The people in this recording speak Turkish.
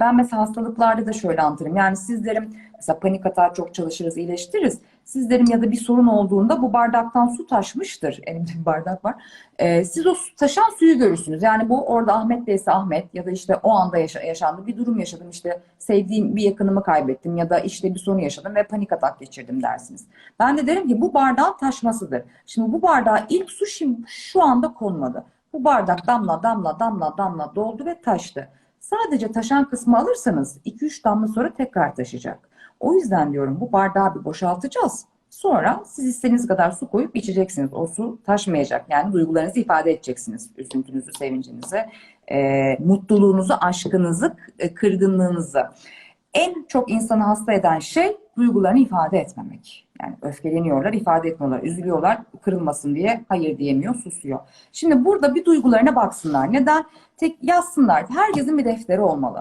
Ben mesela hastalıklarda da şöyle anlatırım. Yani sizlerin mesela panik atağı çok çalışırız, iyileştiririz. Sizlerin ya da bir sorun olduğunda bu bardaktan su taşmıştır. Elimde bir bardak var. Ee, siz o su- taşan suyu görürsünüz. Yani bu orada Ahmet değilse Ahmet ya da işte o anda yaşa- yaşandı bir durum yaşadım. işte sevdiğim bir yakınımı kaybettim ya da işte bir sorun yaşadım ve panik atak geçirdim dersiniz. Ben de derim ki bu bardağın taşmasıdır. Şimdi bu bardağa ilk su şimdi şu anda konmadı. Bu bardak damla damla damla damla doldu ve taştı. Sadece taşan kısmı alırsanız 2-3 damla sonra tekrar taşıyacak. O yüzden diyorum bu bardağı bir boşaltacağız. Sonra siz istediğiniz kadar su koyup içeceksiniz. O su taşmayacak. Yani duygularınızı ifade edeceksiniz. Üzüntünüzü, sevincinizi, e, mutluluğunuzu, aşkınızı, e, kırgınlığınızı. En çok insanı hasta eden şey duygularını ifade etmemek. Yani öfkeleniyorlar, ifade etmiyorlar, üzülüyorlar, kırılmasın diye hayır diyemiyor, susuyor. Şimdi burada bir duygularına baksınlar. Neden? Tek yazsınlar. Herkesin bir defteri olmalı.